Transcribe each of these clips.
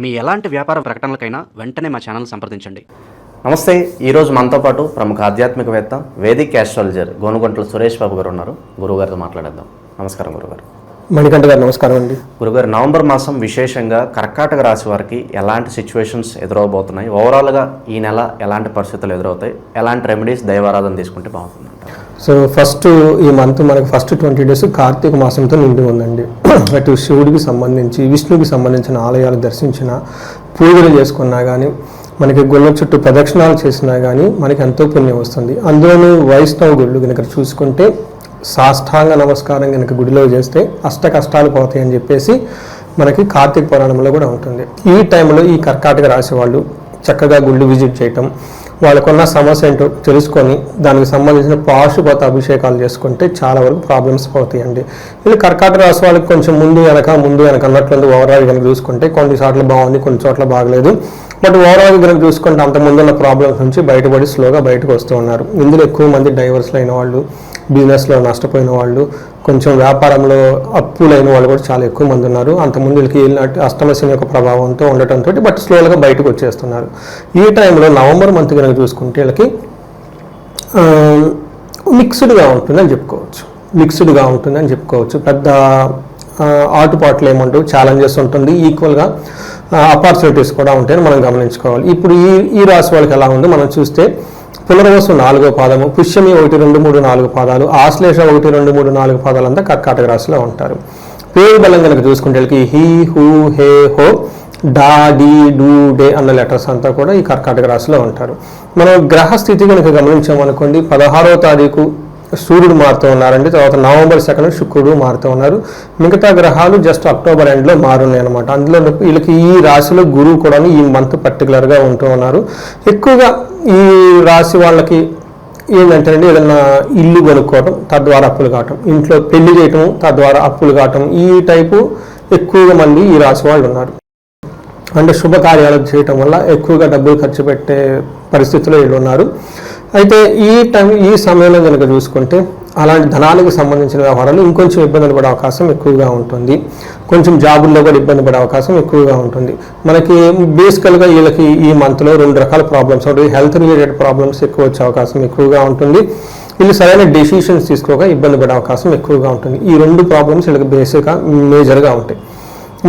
మీ ఎలాంటి వ్యాపార ప్రకటనలకైనా వెంటనే మా ఛానల్ సంప్రదించండి. నమస్తే ఈరోజు మనతో పాటు ప్రముఖ ఆధ్యాత్మికవేత్త వేదిక్ యాస్ట్రాలజర్ గోనుగంటల సురేష్ బాబు గారు ఉన్నారు. గురువుగారితో మాట్లాడేద్దాం. నమస్కారం గురుగారు మణికంఠ గారు నమస్కారం అండి. గురుగారు నవంబర్ మాసం విశేషంగా కర్కాటక రాశి వారికి ఎలాంటి సిచ్యువేషన్స్ ఎదురవబోతున్నాయి? ఓవరాల్గా ఈ నెల ఎలాంటి పరిస్థితులు ఎదురవుతాయి? ఎలాంటి రెమెడీస్ దైవారాధన తీసుకుంటే బాగుంటుందంట సో ఫస్ట్ ఈ మంత్ మనకి ఫస్ట్ ట్వంటీ డేస్ కార్తీక మాసంతో నిండి ఉందండి. అటు శివుడికి సంబంధించి విష్ణువుకి సంబంధించిన ఆలయాలు దర్శించిన పూజలు చేసుకున్నా కానీ మనకి గుళ్ళ చుట్టూ ప్రదక్షిణాలు చేసినా కానీ మనకి ఎంతో పుణ్యం వస్తుంది. అందులోనూ వైష్ణవ గుళ్ళు కనుక చూసుకుంటే సాష్టాంగ నమస్కారం కనుక గుడిలో చేస్తే అష్ట కష్టాలు పోతాయి అని చెప్పేసి మనకి కార్తీక పురాణంలో కూడా ఉంటుంది. ఈ టైంలో ఈ కర్కాటక రాశి వాళ్ళు చక్కగా గుళ్ళు విజిట్ చేయటం వాళ్ళకున్న సమస్య ఏంటో తెలుసుకొని దానికి సంబంధించిన పాశుపత అభిషేకాలు చేసుకుంటే చాలా వరకు ప్రాబ్లమ్స్ పోతాయండి. ఇది కర్కాటక రాశి వాళ్ళకి కొంచెం ముందు వెనక ముందు వెనక అన్నట్లుంది. ఓవరాల్ కనుక చూసుకుంటే కొన్ని చోట్ల బాగుంది కొన్ని చోట్ల బాగలేదు. బట్ ఓవరాల్ కనుక చూసుకుంటే అంత ముందున్న ప్రాబ్లమ్స్ నుంచి బయటపడి స్లోగా బయటకు వస్తూ ఉన్నారు. ఇందులో ఎక్కువ మంది డైవర్స్లు అయిన వాళ్ళు బిజినెస్లో నష్టపోయిన వాళ్ళు కొంచెం వ్యాపారంలో అప్పులైన వాళ్ళు కూడా చాలా ఎక్కువ మంది ఉన్నారు. అంతకుముందు వీళ్ళకి వెళ్ళినట్టు అష్టమశని యొక్క ప్రభావంతో ఉండటంతో బట్ స్లోగా బయటకు వచ్చేస్తున్నారు. ఈ టైంలో నవంబర్ మంత్ కనుక చూసుకుంటే వీళ్ళకి మిక్స్డ్గా ఉంటుందని చెప్పుకోవచ్చు. మిక్స్డ్గా ఉంటుందని చెప్పుకోవచ్చు. పెద్ద ఆటుపాట్లు ఏముండవు ఛాలెంజెస్ ఉంటుంది ఈక్వల్గా ఆపర్చునిటీస్ కూడా ఉంటాయని మనం గమనించుకోవాలి. ఇప్పుడు ఈ ఈ రాశి వాళ్ళకి ఎలా ఉందో మనం చూస్తే పునర్వసు నాలుగో పాదము పుష్యమి ఒకటి రెండు మూడు నాలుగు పాదాలు ఆశ్లేష ఒకటి రెండు మూడు నాలుగు పాదాలు అంతా కర్కాటక రాశిలో ఉంటారు. పేరు బలం కనుక చూసుకుంటే హీ హూ హే హో డా డీ డూ డే అన్న లెటర్స్ అంతా కూడా ఈ కర్కాటక రాశిలో ఉంటారు. మనం గ్రహ స్థితి కనుక గమనించామనుకోండి పదహారవ తారీఖు సూర్యుడు మారుతూ ఉన్నారండి. తర్వాత నవంబర్ సెకండ్ శుక్రుడు మారుతూ ఉన్నారు. మిగతా గ్రహాలు జస్ట్ అక్టోబర్ ఎండ్లో మారున్నాయి అనమాట అందులో వీళ్ళకి ఈ రాశిలో గురువు కూడా ఈ మంత్ పర్టికులర్గా ఉంటూ ఉన్నారు. ఎక్కువగా ఈ రాశి వాళ్ళకి ఏంటంటే అండి ఏదైనా ఇల్లు కొనుక్కోవటం తద్వారా అప్పులు కావటం ఇంట్లో పెళ్ళి చేయటం తద్వారా అప్పులు కావటం ఈ టైపు ఎక్కువగా మంది ఈ రాశి వాళ్ళు ఉన్నారు. అంటే శుభకార్యాలు చేయటం వల్ల ఎక్కువగా డబ్బులు ఖర్చు పెట్టే పరిస్థితిలో వీళ్ళు ఉన్నారు. అయితే ఈ టైం ఈ సమయంలో కనుక చూసుకుంటే అలాంటి ధనానికి సంబంధించిన వ్యవహారాలు ఇంకొంచెం ఇబ్బందులు పడే అవకాశం ఎక్కువగా ఉంటుంది. కొంచెం జాబుల్లో కూడా ఇబ్బంది పడే అవకాశం ఎక్కువగా ఉంటుంది. మనకి బేసికల్గా వీళ్ళకి ఈ మంత్లో రెండు రకాల ప్రాబ్లమ్స్ ఉంటాయి. హెల్త్ రిలేటెడ్ ప్రాబ్లమ్స్ ఎక్కువ వచ్చే అవకాశం ఎక్కువగా ఉంటుంది. వీళ్ళు సరైన డెసిషన్స్ తీసుకోగా ఇబ్బంది పడే అవకాశం ఎక్కువగా ఉంటుంది. ఈ రెండు ప్రాబ్లమ్స్ వీళ్ళకి బేసిక్గా మేజర్గా ఉంటాయి.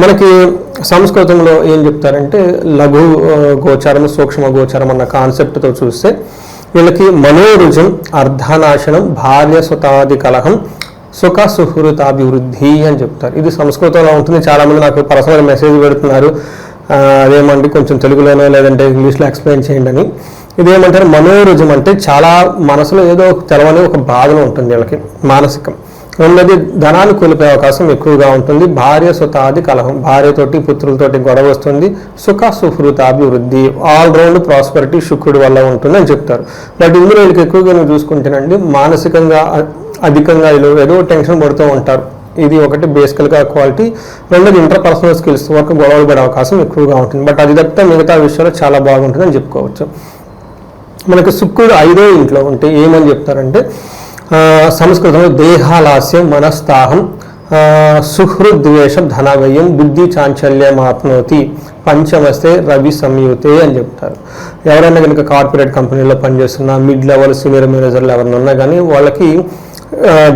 మనకి సంస్కృతంలో ఏం చెప్తారంటే లఘు గోచారం సూక్ష్మ గోచారం అన్న కాన్సెప్ట్తో చూస్తే వీళ్ళకి మనోరుజం అర్ధనాశనం భార్య సుతాది కలహం సుఖ సుహృతాభివృద్ధి అని చెప్తారు. ఇది సంస్కృతంలో ఉంటుంది. చాలామంది నాకు పర్సనల్ మెసేజ్ పెడుతున్నారు. అదేమండి కొంచెం తెలుగులోనో లేదంటే ఇంగ్లీష్లో ఎక్స్ప్లెయిన్ చేయండి అని. ఇదేమంటారు? మనోరుజం అంటే చాలా మనసులో ఏదో ఒక తెలవని ఒక బాధన ఉంటుంది వీళ్ళకి మానసికం. రెండోది ధనాన్ని కోల్పోయే అవకాశం ఎక్కువగా ఉంటుంది. భార్య సుతాది కలహం. భార్యతోటి పుత్రులతోటి గొడవ వస్తుంది. సుఖ సుహృతాభివృద్ధి ఆల్ రౌండ్ ప్రాస్పరిటీ శుక్రుడి వల్ల ఉంటుంది అని చెప్తారు. బట్ ఇందులో వీళ్ళకి ఎక్కువగా నువ్వు చూసుకుంటేనండి మానసికంగా అధికంగా వీళ్ళు ఏదో టెన్షన్ పడుతూ ఉంటారు. ఇది ఒకటి బేసికల్గా క్వాలిటీ రెండోది ఇంటర్పర్సనల్ స్కిల్స్ వరకు గొడవలు పడే అవకాశం ఎక్కువగా ఉంటుంది. బట్ అది తప్పితే మిగతా విషయాలు చాలా బాగుంటుందని చెప్పుకోవచ్చు. మనకు శుక్రుడు ఐదో ఇంట్లో ఉంటే ఏమని చెప్తారంటే సంస్కృతంలో దేహాలాస్యం మనస్తాహం సుహృద్వేషం ధనవ్యయం బుద్ధి చాంచల్యం ఆప్నోతి పంచమస్తే రవి సంయుతే అని చెప్తారు. ఎవరైనా కనుక కార్పొరేట్ కంపెనీలో పనిచేస్తున్న మిడ్ లెవెల్ సీనియర్ మేనేజర్లు ఎవరైనా ఉన్నా కానీ వాళ్ళకి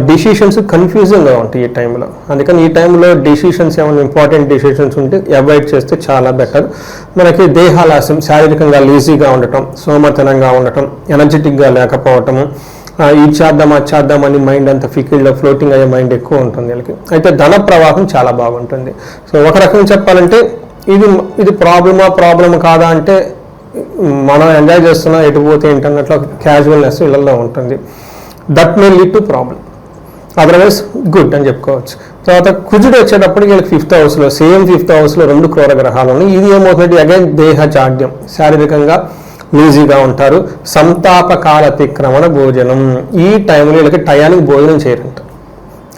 డిసిషన్స్ కన్ఫ్యూజింగ్గా ఉంటాయి ఈ టైంలో. అందుకని ఈ టైంలో డిసిషన్స్ ఏమైనా ఇంపార్టెంట్ డిసిషన్స్ ఉంటే అవాయిడ్ చేస్తే చాలా బెటర్. మనకి దేహాలాస్యం శారీరకంగా లేజీగా ఉండటం సోమతనంగా ఉండటం ఎనర్జెటిక్గా లేకపోవటము ఇది చేద్దాం అది చేద్దాం అని మైండ్ అంత ఫికిల్డ్లో ఫ్లోటింగ్ అయ్యే మైండ్ ఎక్కువ ఉంటుంది వీళ్ళకి. అయితే ధన ప్రవాహం చాలా బాగుంటుంది. సో ఒక రకంగా చెప్పాలంటే ఇది ఇది ప్రాబ్లమా ప్రాబ్లమ్ కాదా అంటే మనం ఎంజాయ్ చేస్తున్నా ఎటు పోతే ఏంటన్నట్లు క్యాజువల్నెస్ వీళ్ళల్లో ఉంటుంది. That may lead to problem otherwise good అని చెప్పుకోవచ్చు. తర్వాత కుజుడు వచ్చేటప్పటికి వీళ్ళకి ఫిఫ్త్ హౌస్లో సేమ్ ఫిఫ్త్ హౌస్లో రెండు క్రూర గ్రహాలు ఉన్నాయి. ఇది ఏమవుతుంది అగైన్ దేహ జాడ్యం. శారీరకంగా ఈజీగా ఉంటారు. సంతాపకాల అతిక్రమణ భోజనం. ఈ టైంలో వీళ్ళకి టయానికి భోజనం చేయరంట.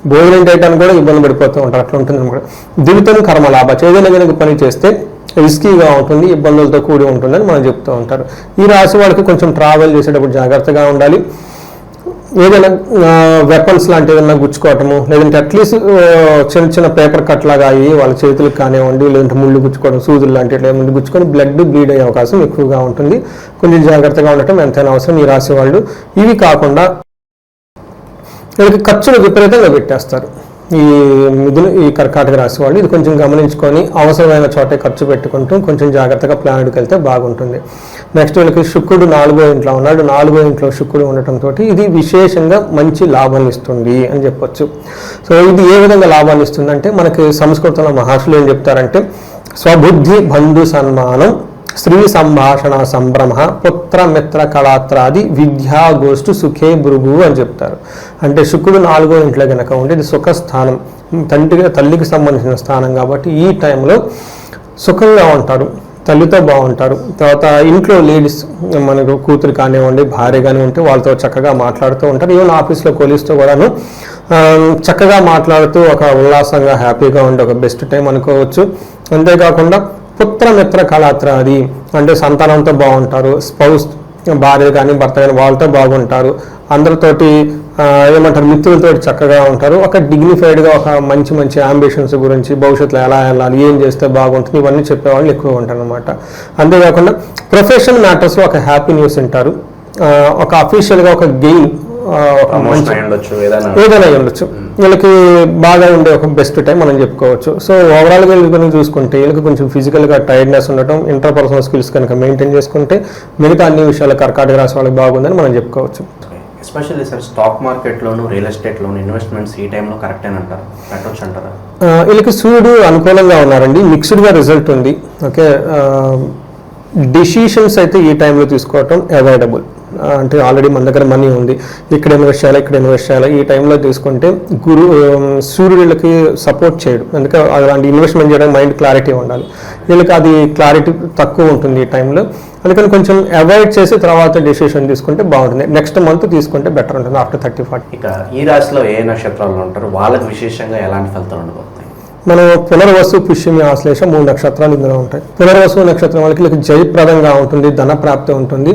భోజనం చేయడానికి కూడా ఇబ్బంది పడిపోతూ ఉంటారు. అట్లా ఉంటుంది అనమాట దివితం కర్మ లాభ కనుక పని చేస్తే రిస్కీగా ఉంటుంది ఇబ్బందులతో కూడి ఉంటుందని మనం చెప్తూ ఉంటారు. ఈ రాశి వాళ్ళకి కొంచెం ట్రావెల్ చేసేటప్పుడు జాగ్రత్తగా ఉండాలి. ఏదైనా వెపన్స్ లాంటి ఏదైనా గుచ్చుకోవటము లేదంటే అట్లీస్ట్ చిన్న చిన్న పేపర్ కట్ లాగా అయ్యి వాళ్ళ చేతులకు కానివ్వండి లేదంటే ముళ్ళు గుచ్చుకోవడం సూదులు లాంటి ముందు ఏమైనా గుచ్చుకొని బ్లడ్ బ్లీడ్ అయ్యే అవకాశం ఎక్కువగా ఉంటుంది. కొంచెం జాగ్రత్తగా ఉండటం ఎంతైనా అవసరం ఈ రాశి వాళ్ళు. ఇవి కాకుండా వీళ్ళకి ఖర్చులు విపరీతంగా పెట్టేస్తారు. ఈ మిథున ఈ కర్కాటక రాశి వాళ్ళు ఇది కొంచెం గమనించుకొని అవసరమైన చోటే ఖర్చు పెట్టుకుంటూ కొంచెం జాగ్రత్తగా ప్లాన్కి వెళ్తే బాగుంటుంది. నెక్స్ట్ వీళ్ళకి శుక్రుడు నాలుగో ఇంట్లో ఉన్నాడు. నాలుగో ఇంట్లో శుక్రుడు ఉండటంతో ఇది విశేషంగా మంచి లాభాన్ని ఇస్తుంది అని చెప్పొచ్చు. సో ఇది ఏ విధంగా లాభాన్ని ఇస్తుంది అంటే మనకి సంస్కృతంలో మహర్షులు ఏం చెప్తారంటే స్వబుద్ధి బంధు సన్మానం స్త్రీ సంభాషణ సంభ్రమ పుత్ర మిత్ర కళాత్రాది విద్యా గోష్ఠు సుఖే భృగు అని చెప్తారు. అంటే శుక్రుడు నాలుగో ఇంట్లో కనుక ఉంటే ఇది సుఖస్థానం. తండ్రికి తల్లికి సంబంధించిన స్థానం కాబట్టి ఈ టైంలో సుఖంగా ఉంటారు తల్లితో బాగుంటారు. తర్వాత ఇంట్లో లేడీస్ మనకు కూతురు కానివ్వండి భార్య కానీ ఉంటే వాళ్ళతో చక్కగా మాట్లాడుతూ ఉంటారు. ఈవెన్ ఆఫీస్లో కొలీస్తో కూడాను చక్కగా మాట్లాడుతూ ఒక ఉల్లాసంగా హ్యాపీగా ఉండే ఒక బెస్ట్ టైం అనుకోవచ్చు. అంతేకాకుండా పుత్రమిత్ర కళాత్రాది అంటే సంతానంతో బాగుంటారు. స్పౌస్ భార్య కానీ భర్త కానీ వాళ్ళతో బాగుంటారు. అందరితోటి ఏమంటారు మిత్రులతో చక్కగా ఉంటారు. ఒక డిగ్నిఫైడ్గా ఒక మంచి మంచి అంబిషన్స్ గురించి భవిష్యత్తులో ఎలా వెళ్ళాలి ఏం చేస్తే బాగుంటుంది ఇవన్నీ చెప్పేవాళ్ళు ఎక్కువ ఉంటారు అనమాట అంతేకాకుండా ప్రొఫెషనల్ మ్యాటర్స్లో ఒక హ్యాపీ న్యూస్ వింటారు. ఆ, ఒక అఫీషియల్గా ఒక గెయిన్ ఏదైనా. ఉండొచ్చు. వీళ్ళకి బాగా ఉండే ఒక బెస్ట్ టైం మనం చెప్పుకోవచ్చు. సో ఓవరాల్గా వీళ్ళకి కనుక చూసుకుంటే వీళ్ళకి కొంచెం ఫిజికల్గా టైర్డ్నెస్ ఉండటం ఇంటర్ పర్సనల్ స్కిల్స్ కనుక మెయింటైన్ చేసుకుంటే మిగతా అన్ని విషయాలు కర్కాటక రాశి వాళ్ళకి బాగుందని మనం చెప్పుకోవచ్చు. ఎస్పెషల్లీ సార్ స్టాక్ మార్కెట్లోను రియల్ ఎస్టేట్లోను ఇన్వెస్ట్మెంట్స్ ఈ టైంలో కరెక్ట్ అని అంటారు. పెట్టవచ్చు అంటారా? వీళ్ళకి సూర్యుడు అనుకూలంగా ఉన్నారండి. మిక్స్డ్గా రిజల్ట్ ఉంది. ఓకే డిసిషన్స్ అయితే ఈ టైంలో తీసుకోవటం అవైడబుల్ అంటే ఆల్రెడీ మన దగ్గర మనీ ఉంది. ఇక్కడ ఇన్వెస్ట్ చేయాలి ఇక్కడ ఇన్వెస్ట్ చేయాలి ఈ టైంలో తీసుకుంటే గురు ఆ, సూర్యుడు వీళ్ళకి సపోర్ట్ చేయడు. అందుకే అలాంటి ఇన్వెస్ట్మెంట్ చేయడానికి మైండ్ క్లారిటీ ఉండాలి. వీళ్ళకి అది క్లారిటీ తక్కువ ఉంటుంది ఈ టైంలో అందుకని కొంచెం అవాయిడ్ చేసి తర్వాత డెసిషన్ తీసుకుంటే బాగుంటుంది. నెక్స్ట్ మంత్ తీసుకుంటే బెటర్ ఉంటుంది ఆఫ్టర్ థర్టీ ఫార్టీ ఇక ఈ రాశిలో ఏ నక్షత్రాలు ఉంటారు? వాళ్ళకి విశేషంగా ఎలాంటి ఫలితాలు ఉండబోతున్నాయి మనం పునర్వసు పుష్యమి ఆశ్లేష మూడు నక్షత్రాలు ఇందులో ఉంటాయి. పునర్వసు నక్షత్రం వాళ్ళకి వీళ్ళకి జయప్రదంగా ఉంటుంది ధన ప్రాప్తి ఉంటుంది.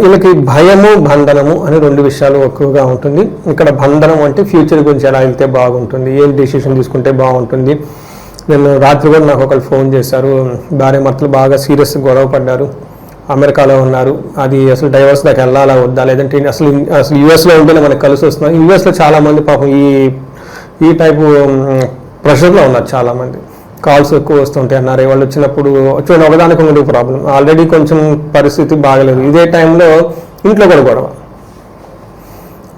వీళ్ళకి భయము బంధనము అని రెండు విషయాలు ఎక్కువగా ఉంటుంది. ఇక్కడ బంధనం అంటే ఫ్యూచర్ గురించి ఎలా వెళ్తే బాగుంటుంది ఏం డెసిషన్ తీసుకుంటే బాగుంటుంది. నేను రాత్రి కూడా నాకు ఒకరు ఫోన్ చేశారు. భార్య భర్తలు బాగా సీరియస్ గొడవ పడ్డారు. అమెరికాలో ఉన్నారు. అది అసలు డైవర్స్ దాకా వెళ్ళాలా వద్దా? లేదంటే అసలు అసలు యూఎస్లో ఉంటేనే మనకు కలిసి వస్తున్నాం. యూఎస్లో చాలామంది పాపం ఈ ఈ టైపు ప్రెషర్లో ఉన్నారు చాలామంది కాల్స్ ఎక్కువ వస్తుంటాయి అన్నారు. వాళ్ళు వచ్చినప్పుడు చూడండి ఒకదానికి ఒకటి ప్రాబ్లం ఆల్రెడీ కొంచెం పరిస్థితి బాగలేదు. ఇదే టైంలో ఇంట్లో కూడా గొడవ.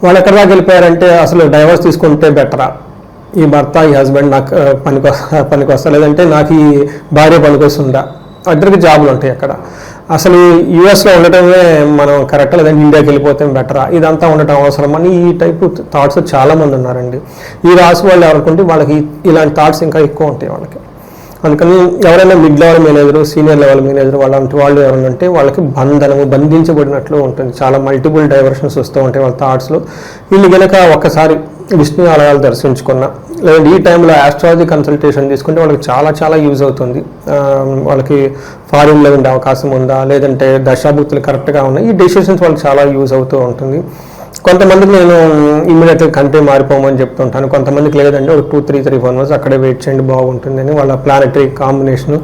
వాళ్ళు ఎక్కడ దాకా వెళ్ళిపోయారంటే అసలు డైవర్స్ తీసుకుంటే బెటరా ఈ భర్త ఈ హస్బెండ్ నాకు ఆ, పనికి పనికి వస్తా లేదంటే నాకు ఈ భార్య పనికి వస్తుందా? ఇద్దరికి జాబులు ఉంటాయి అక్కడ. అసలు యూఎస్లో ఉండటమే మనం కరెక్ట్ లేదంటే ఇండియాకి వెళ్ళిపోతే బెటరా ఇదంతా ఉండటం అవసరం అని ఈ టైపు థాట్స్ చాలామంది ఉన్నారండి. ఈ రాశి వాళ్ళు ఎవరుకుంటే వాళ్ళకి ఇలాంటి థాట్స్ ఇంకా ఎక్కువ ఉంటాయి వాళ్ళకి. అందుకని ఎవరైనా mid level manager senior level manager వాళ్ళంటి వాళ్ళు ఎవరైనా ఉంటే వాళ్ళకి బంధనము బంధించబడినట్లు ఉంటుంది. చాలా మల్టిపుల్ డైవర్షన్స్ వస్తూ ఉంటాయి వాళ్ళ థాట్స్లో. వీళ్ళు గనక ఒకసారి విష్ణు ఆలయాలు దర్శించుకున్న లేదంటే ఈ టైంలో ఆస్ట్రాలజీ కన్సల్టేషన్ తీసుకుంటే వాళ్ళకి చాలా చాలా యూజ్ అవుతుంది. వాళ్ళకి ఫారిన్లో ఉండే అవకాశం ఉందా లేదంటే దశాభుక్తులు కరెక్ట్గా ఉన్నాయి ఈ డెసిషన్స్ వాళ్ళకి చాలా యూజ్ అవుతూ ఉంటుంది. కొంతమందికి నేను ఇమ్మీడియట్గా కంట్రీ మారిపోమని చెప్తుంటాను. కొంతమందికి లేదంటే ఒక two three three four months అక్కడే వెయిట్ చేయండి బాగుంటుందని వాళ్ళ ప్లానటరీ కాంబినేషన్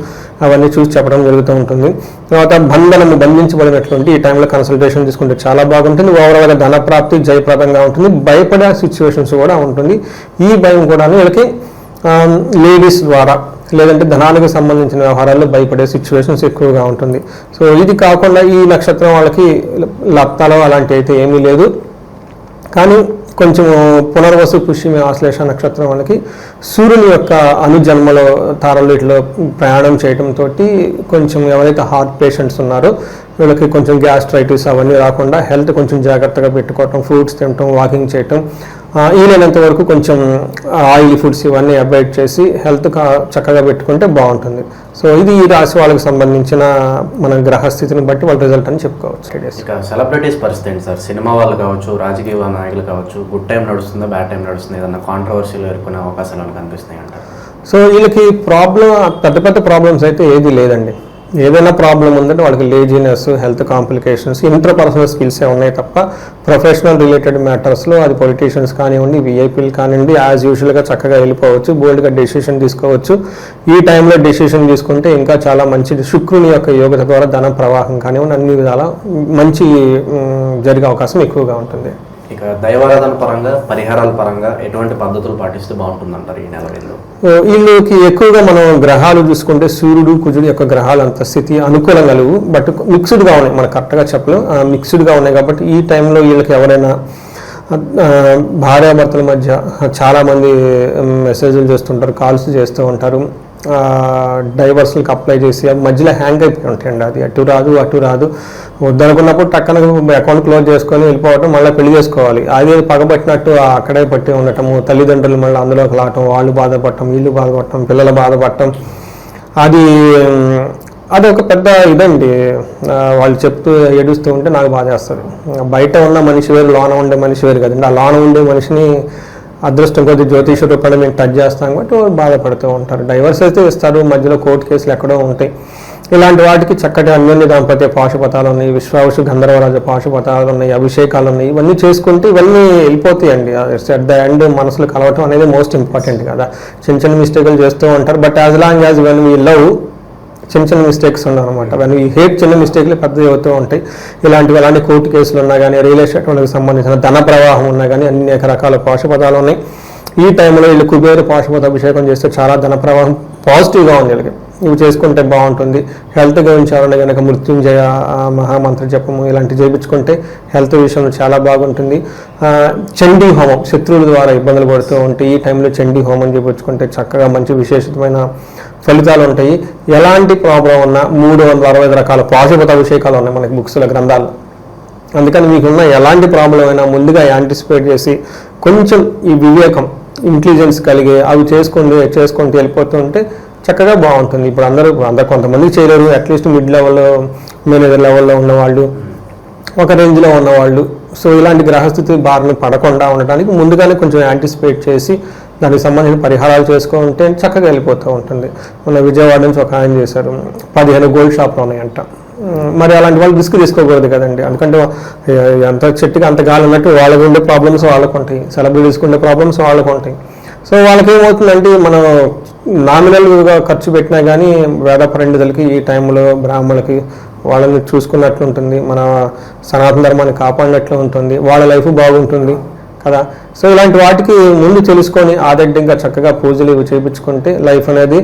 అవన్నీ చూసి చెప్పడం జరుగుతూ ఉంటుంది. తర్వాత బంధనము బంధించబడినటువంటి ఈ టైంలో కన్సల్టేషన్ తీసుకుంటే చాలా బాగుంటుంది. ఓవరాల్గా ధన ప్రాప్తి జయప్రదంగా ఉంటుంది. భయపడే సిచ్యువేషన్స్ కూడా ఉంటుంది. ఈ భయం కూడా వీళ్ళకి లేడీస్ ద్వారా లేదంటే ధనానికి సంబంధించిన వ్యవహారాల్లో భయపడే సిచ్యువేషన్స్ ఎక్కువగా ఉంటుంది. సో ఇది కాకుండా ఈ నక్షత్రం వాళ్ళకి లప్తాలో అలాంటి అయితే ఏమీ లేదు. కానీ కొంచెం పునర్వసు పుష్యమి ఆశ్లేష నక్షత్రం వాళ్ళకి సూర్యుని యొక్క అనుజన్మలో తారలు ఇట్లా ప్రయాణం చేయడంతో కొంచెం ఎవరైతే హార్ట్ పేషెంట్స్ ఉన్నారో వీళ్ళకి కొంచెం గ్యాస్ట్రైటిస్ అవన్నీ రాకుండా హెల్త్ కొంచెం జాగ్రత్తగా పెట్టుకోవటం ఫ్రూట్స్ తినటం వాకింగ్ చేయటం వీలైనంత వరకు కొంచెం ఆయిల్ ఫుడ్స్ ఇవన్నీ అవాయిడ్ చేసి హెల్త్ చక్కగా పెట్టుకుంటే బాగుంటుంది. సో ఇది ఈ రాశి వాళ్ళకి సంబంధించిన మన గ్రహ స్థితిని బట్టి వాళ్ళ రిజల్ట్ అని చెప్పుకోవచ్చు. ఇక సెలబ్రిటీస్ పరిస్థితి ఏంటి సార్? సినిమా వాళ్ళు కావచ్చు రాజకీయ నాయకులు కావచ్చు గుడ్ టైం నడుస్తుందా బ్యాడ్ టైం నడుస్తుందా ఏదన్నా కాంట్రవర్సీలు ఎదుర్కొనే అవకాశాలు ఏమైనా కనిపిస్తున్నాయి అంటారు సో వీళ్ళకి ప్రాబ్లం పెద్ద పెద్ద ప్రాబ్లమ్స్ అయితే ఏది లేదండి. ఏదైనా ప్రాబ్లం ఉందంటే వాళ్ళకి laziness health complications interpersonal స్కిల్సే ఉన్నాయి తప్ప ప్రొఫెషనల్ రిలేటెడ్ మ్యాటర్స్లో అది పొలిటీషియన్స్ కానివ్వండి విఐపీలు కానివ్వండి యాజ్ యూజువల్గా చక్కగా వెళ్ళిపోవచ్చు బోల్డ్గా డెసిషన్ తీసుకోవచ్చు. ఈ టైంలో డెసిషన్ తీసుకుంటే ఇంకా చాలా మంచి శుక్రుని యొక్క యోగత ద్వారా ధన ప్రవాహం కానివ్వండి అన్ని విధాల మంచి జరిగే అవకాశం ఎక్కువగా ఉంటుంది. ఇక దైవారాధన పరంగా పరిహారాల పరంగా ఎటువంటి పద్ధతులు పాటిస్తే బాగుంటుందంటారు ఈ నెల వీళ్ళు వీళ్ళకి ఎక్కువగా మనం గ్రహాలు చూసుకుంటే సూర్యుడు కుజుడు యొక్క గ్రహాలు అంత స్థితి అనుకూలంగా లేవు. బట్ మిక్స్డ్గా ఉన్నాయి. మనకు కరెక్ట్గా చెప్పలేం. మిక్స్డ్గా ఉన్నాయి కాబట్టి ఈ టైంలో వీళ్ళకి ఎవరైనా భార్యాభర్తల మధ్య చాలామంది మెసేజ్లు చేస్తుంటారు కాల్స్ చేస్తూ ఉంటారు. డైవర్స్లకు అప్లై చేసి మధ్యలో హ్యాంగ్ అయిపోయి ఉంటాయండి అది. అటు రాదు అటు రాదు. వద్దనుకున్నప్పుడు టక్కన అకౌంట్ క్లోజ్ చేసుకొని వెళ్ళిపోవటం మళ్ళీ పెళ్ళి చేసుకోవాలి. అదే పగబట్టినట్టు అక్కడే పట్టి ఉండటము తల్లిదండ్రులు మళ్ళీ అందులోకి రావటం వాళ్ళు బాధపడటం వీళ్ళు బాధపడటం పిల్లలు బాధపడటం. అది అది ఒక పెద్ద ఇదండి. వాళ్ళు చెప్తూ ఏడుస్తూ ఉంటే నాకు బాధ చేస్తారు బయట ఉన్న మనిషి వేరు లోన ఉండే మనిషి వేరు కదండి. ఆ లోన ఉండే మనిషిని అదృష్టం కొద్ది జ్యోతిష రూపాన్ని మేము టచ్ చేస్తాం కాబట్టి వాళ్ళు బాధపడుతూ ఉంటారు. డైవర్స్ అయితే ఇస్తారు మధ్యలో కోర్టు కేసులు ఎక్కడో ఉంటాయి. ఇలాంటి వాటికి చక్కటి అన్యోన్య దాంపత్య పాశుపతాలు ఉన్నాయి విశ్వావసు గంధర్వరాజ పాశుపతాలు ఉన్నాయి అభిషేకాలు ఉన్నాయి. ఇవన్నీ చేసుకుంటే ఇవన్నీ వెళ్ళిపోతాయండి. అట్ ద ఎండ్ మనసులు కలవటం అనేది మోస్ట్ ఇంపార్టెంట్ కదా. చిన్న చిన్న మిస్టేకులు చేస్తూ ఉంటారు. But as long as when we love చిన్న చిన్న మిస్టేక్స్ ఉండవు అనమాట ఈ హేట్ చిన్న మిస్టేక్లు పెద్దవి అవుతూ ఉంటాయి. ఇలాంటివి అలాంటి కోర్టు కేసులు ఉన్నా కానీ రియల్ ఎస్టేట్ వాళ్ళకి సంబంధించిన ధన ప్రవాహం ఉన్నా కానీ అనేక రకాల పాషపదాలు ఉన్నాయి. ఈ టైంలో వీళ్ళు కుబేరు పాషపద అభిషేకం చేస్తే చాలా ధన ప్రవాహం పాజిటివ్గా ఉంది వీళ్ళకి. ఇవి చేసుకుంటే బాగుంటుంది. హెల్త్ గురించి కనుక మృత్యుంజయ మహామంత్ర జపము ఇలాంటివి చేయించుకుంటే హెల్త్ విషయంలో చాలా బాగుంటుంది. చండీ హోమం శత్రువుల ద్వారా ఇబ్బందులు పడుతూ ఉంటే ఈ టైంలో చండీ హోమం చేయించుకుంటే చక్కగా మంచి విశేషమైన ఫలితాలు ఉంటాయి. ఎలాంటి ప్రాబ్లం ఉన్నా మూడు వందల అరవై ఐదు రకాల పాశుపత అభిషేకాలు ఉన్నాయి మనకి బుక్స్ల గ్రంథాలు అందుకని మీకున్న ఎలాంటి ప్రాబ్లం అయినా ముందుగా యాంటిసిపేట్ చేసి కొంచెం ఈ వివేకం ఇంటెలిజెన్స్ కలిగి అవి చేసుకుంటూ చేసుకుంటూ వెళ్ళిపోతుంటే చక్కగా బాగుంటుంది. ఇప్పుడు అందరూ అందరు కొంతమంది చేయలేరు. అట్లీస్ట్ మిడ్ లెవెల్లో మేనేజర్ లెవెల్లో ఉన్నవాళ్ళు ఒక రేంజ్లో ఉన్నవాళ్ళు. సో ఇలాంటి గ్రహస్థితి బారిన పడకుండా ఉండటానికి ముందుగానే కొంచెం యాంటిసిపేట్ చేసి దానికి సంబంధించిన పరిహారాలు చేసుకుంటే చక్కగా వెళ్ళిపోతూ ఉంటుంది. మన విజయవాడ నుంచి ఒక ఆయన చేశారు. పదిహేను గోల్డ్ షాప్లు ఉన్నాయంట. మరి అలాంటి వాళ్ళు రిస్క్ తీసుకోకూడదు కదండి. ఎందుకంటే ఎంత చెట్టుకి అంత గాలి ఉన్నట్టు వాళ్ళకు ఉండే ప్రాబ్లమ్స్ వాళ్ళకు ఉంటాయి. సెలబ్రిటీస్కి ఉండే ప్రాబ్లమ్స్ వాళ్ళకు ఉంటాయి. సో వాళ్ళకి ఏమవుతుందంటే మనం నామినల్గా ఖర్చు పెట్టినా కానీ వేద పండితులకి ఈ టైంలో బ్రాహ్మణులకి వాళ్ళని చూసుకున్నట్లు ఉంటుంది మన సనాతన ధర్మాన్ని కాపాడినట్లు ఉంటుంది. వాళ్ళ లైఫ్ బాగుంటుంది. కదా? సో ఇలాంటి వాటికి ముందు తెలుసుకొని ఆదడ్డంగా చక్కగా పూజలు ఇవి చేయించుకుంటే లైఫ్ అనేది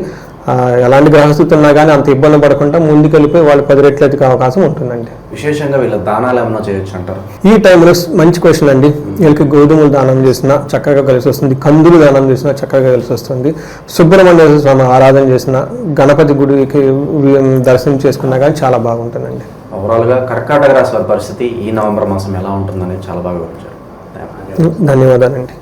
ఎలాంటి గ్రహస్థితి ఉన్నా కానీ అంత ఇబ్బంది పడకుండా ముందుకు వెళ్ళిపోయి వాళ్ళు పది రెట్లు ఎదిగే అవకాశం ఉంటుందండి. విశేషంగా వీళ్ళ దానాలు ఏమైనా చేయొచ్చు అంటారు? ఈ టైంలో మంచి క్వశ్చన్ అండి. వీళ్ళకి గోధుమలు దానం చేసినా చక్కగా కలిసి వస్తుంది. కందులు దానం చేసినా చక్కగా కలిసి వస్తుంది. సుబ్రహ్మణ్య స్వామి ఆరాధన చేసిన గణపతి గుడికి దర్శనం చేసుకున్నా కానీ చాలా బాగుంటుందండి. ఓవరాల్గా కర్కాటక రాశి వారి పరిస్థితి ఈ నవంబర్ మాసం ఎలా ఉంటుందని చాలా బాగా ధన్యవాదాలండి.